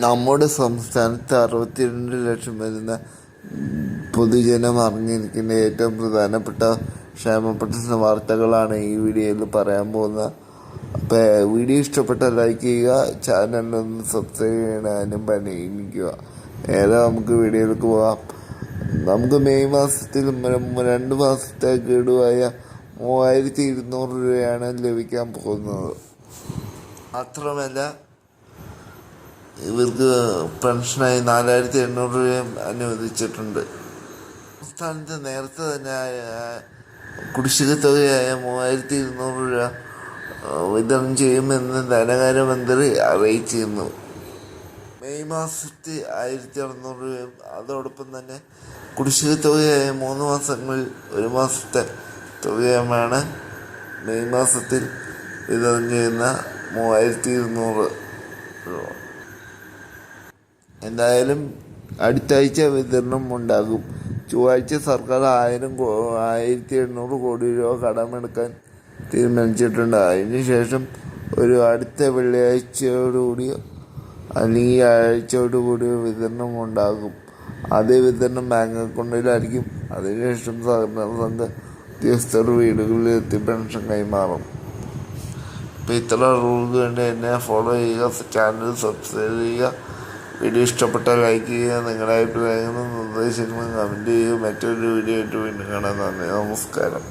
നമ്മുടെ സംസ്ഥാനത്ത് അറുപത്തിരണ്ട് ലക്ഷം വരുന്ന പൊതുജനം അറിഞ്ഞിരിക്കുന്ന ഏറ്റവും പ്രധാനപ്പെട്ട ക്ഷേമപ്പെട്ട വാർത്തകളാണ് ഈ വീഡിയോയിൽ പറയാൻ പോകുന്നത്. അപ്പോൾ വീഡിയോ ഇഷ്ടപ്പെട്ട ലൈക്ക് ചെയ്യുക ചാനലൊന്ന് സബ്സ്ക്രൈബ് ചെയ്യാനും പരിഗണിക്കുക. നേരെ നമുക്ക് വീഡിയോയിലേക്ക് പോകാം. നമുക്ക് മെയ് മാസത്തിൽ രണ്ട് മാസത്തെ ഗഡുവായ മൂവായിരത്തി ഇരുന്നൂറ് രൂപയാണ് ലഭിക്കാൻ പോകുന്നത്. മാത്രമല്ല ഇവർക്ക് പെൻഷനായി നാലായിരത്തി എണ്ണൂറ് രൂപയും അനുവദിച്ചിട്ടുണ്ട്. സംസ്ഥാനത്ത് നേരത്തെ തന്നെ കുടിശ്ശിക തുകയായ മൂവായിരത്തി ഇരുന്നൂറ് രൂപ വിതരണം ചെയ്യുമെന്ന് ധനകാര്യമന്ത്രി അറിയിച്ചിരുന്നു മെയ് മാസത്തിൽ ആയിരത്തി അറുന്നൂറ് രൂപയും അതോടൊപ്പം തന്നെ കുടിശ്ശിക തുകയായ മൂന്ന് മാസങ്ങളിൽ ഒരു മാസത്തെ തുകയുമാണ് മെയ് മാസത്തിൽ വിതരണം ചെയ്യുന്ന മൂവായിരത്തി ഇരുന്നൂറ് എന്തായാലും അടുത്ത ആഴ്ച വിതരണം ഉണ്ടാകും. ചൊവ്വാഴ്ച സർക്കാർ ആയിരം ആയിരത്തി എണ്ണൂറ് കോടി രൂപ കടമെടുക്കാൻ തീരുമാനിച്ചിട്ടുണ്ട്. അതിനുശേഷം ഒരു അടുത്ത വെള്ളിയാഴ്ചയോടുകൂടി അല്ലെങ്കിൽ ആഴ്ചയോടുകൂടി വിതരണം ഉണ്ടാകും. അതേ വിതരണം ബാങ്ക് അക്കൗണ്ടിലായിരിക്കും. അതിനുശേഷം സഹകരണ സംഘ ഉദ്യോഗസ്ഥർ വീടുകളിൽ എത്തി പെൻഷൻ കൈമാറും. അപ്പോൾ ഇത്ര റൂൾക്ക് വേണ്ടി എന്നെ ഫോളോ ചെയ്യുക ചാനൽ സബ്സ്ക്രൈബ് ചെയ്യുക വീഡിയോ ഇഷ്ടപ്പെട്ടാൽ ലൈക്ക് ചെയ്യുക നിങ്ങളുടെ അഭിപ്രായങ്ങളും നിർദ്ദേശങ്ങളും കമന്റ് ചെയ്യുക. മറ്റൊരു വീഡിയോ ആയിട്ട് വീണ്ടും കാണാൻ നന്ദി. നമസ്കാരം.